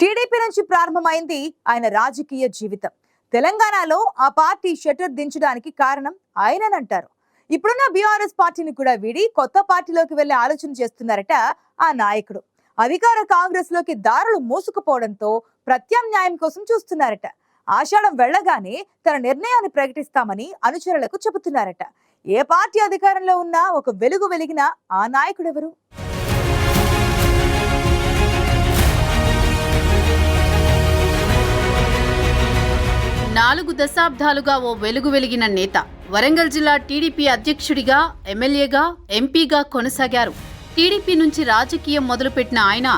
TDP నుంచి ప్రారంభమైంది ఆయన రాజకీయ జీవితం. తెలంగాణలో ఆ పార్టీ షట్టర్ దించడానికి కారణం ఆయననంటారు. ఇప్పుడున్న బీఆర్ఎస్ పార్టీని కూడా వీడి కొత్త పార్టీలోకి వెళ్ళే ఆలోచన చేస్తున్నారట ఆ నాయకుడు. అధికార కాంగ్రెస్లోకి దారులు మూసుకుపోవడంతో ప్రత్యామ్నాయం కోసం చూస్తున్నారట. ఆషాఢం వెళ్ళగానే తన నిర్ణయాన్ని ప్రకటిస్తామని అనుచరులకు చెబుతున్నారట. ఏ పార్టీ అధికారంలో ఉన్నా ఒక వెలుగు వెలిగిన ఆ నాయకుడెవరు? దశాబ్దాలుగా ఓ వెలుగు వెలిగిన నేత. వరంగల్ జిల్లా టీడీపీ అధ్యక్షుడిగా ఎమ్మెల్యేగా ఎంపీగా కొనసాగారు. టీడీపీ నుంచి రాజకీయం మొదలుపెట్టిన ఆయన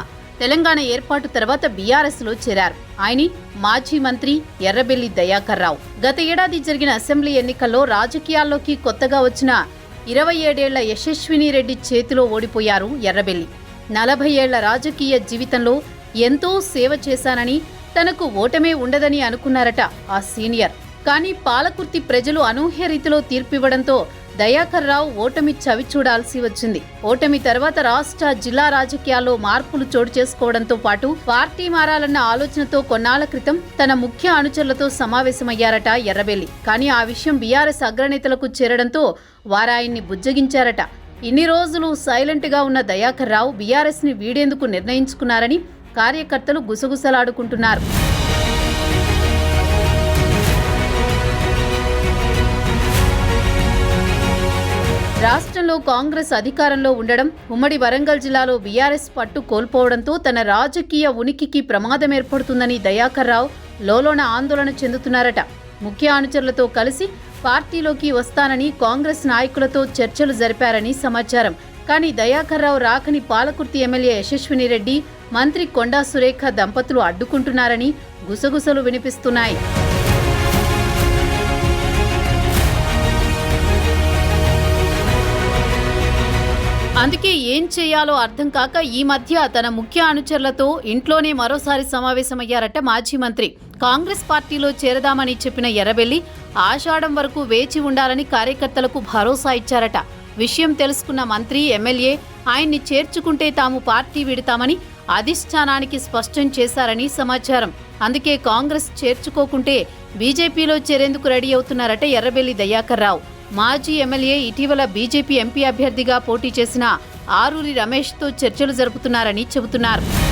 తెలంగాణ ఏర్పాటు తర్వాత బీఆర్ఎస్లో చేరారు. ఆయన మాజీ మంత్రి ఎర్రబెల్లి దయాకర్ రావు గత ఏడాది జరిగిన అసెంబ్లీ ఎన్నికల్లో రాజకీయాల్లోకి కొత్తగా వచ్చిన ఇరవై ఏడేళ్ళ యశస్విని రెడ్డి చేతిలో ఓడిపోయారు ఎర్రబెల్లి. నలభై ఏళ్ళ రాజకీయ జీవితంలో ఎంతో సేవ చేశానని తనకు ఓటమే ఉండదని అనుకున్నారట ఆ సీనియర్. కానీ పాలకుర్తి ప్రజలు అనూహ్య రీతిలో తీర్పివ్వడంతో దయాకర్ రావు ఓటమి చవి చూడాల్సి వచ్చింది. ఓటమి తర్వాత రాష్ట్ర జిల్లా రాజకీయాల్లో మార్పులు చోటు చేసుకోవడంతో పాటు పార్టీ మారాలన్న ఆలోచనతో కొన్నాళ్ళ క్రితం తన ముఖ్య అనుచరులతో సమావేశమయ్యారట ఎర్రబెల్లి. కానీ ఆ విషయం బీఆర్ఎస్ అగ్రనేతలకు చేరడంతో వారాయన్ని బుజ్జగించారట. ఇన్ని రోజులు సైలెంట్గా ఉన్న దయాకర్ రావు బీఆర్ఎస్ని వీడేందుకు నిర్ణయించుకున్నారని కార్యకర్తలు గుసగుసలాడుకుంటున్నారు. రాష్ట్రంలో కాంగ్రెస్ అధికారంలో ఉండడం ఉమ్మడి వరంగల్ జిల్లాలో బీఆర్ఎస్ పట్టు కోల్పోవడంతో తన రాజకీయ ఉనికికి ప్రమాదం ఏర్పడుతుందని దయాకర్ రావు లోలోన ఆందోళన చెందుతున్నారట. ముఖ్య అనుచరులతో కలిసి పార్టీలోకి వస్తానని కాంగ్రెస్ నాయకులతో చర్చలు జరిపారని సమాచారం. కానీ దయాకర్ రావు రాకని పాలకుర్తి ఎమ్మెల్యే యశస్విని రెడ్డి మంత్రి కొండా సురేఖ దంపతులు అడ్డుకుంటున్నారని గుసగుసలు వినిపిస్తున్నాయి. అందుకే ఏం చేయాలో అర్థం కాక ఈ మధ్య తన ముఖ్య అనుచరులతో ఇంట్లోనే మరోసారి సమావేశమయ్యారట మాజీ మంత్రి. కాంగ్రెస్ పార్టీలో చేరదామని చెప్పిన ఎర్రబెల్లి ఆషాఢం వరకు వేచి ఉండాలని కార్యకర్తలకు భరోసా ఇచ్చారట. విషయం తెలుసుకున్న మంత్రి ఎమ్మెల్యే ఆయన్ని చేర్చుకుంటే తాము పార్టీ విడతామని అధిష్టానానికి స్పష్టం చేశారని సమాచారం. అందుకే కాంగ్రెస్ చేర్చుకోకుంటే బీజేపీలో చేరేందుకు రెడీ అవుతున్నారట ఎర్రబెల్లి దయాకర్ రావు. మాజీ ఎమ్మెల్యే ఇటీవల బీజేపీ ఎంపీ అభ్యర్థిగా పోటీ చేసిన ఆరూరి రమేష్తో చర్చలు జరుపుతున్నారని చెబుతున్నారు.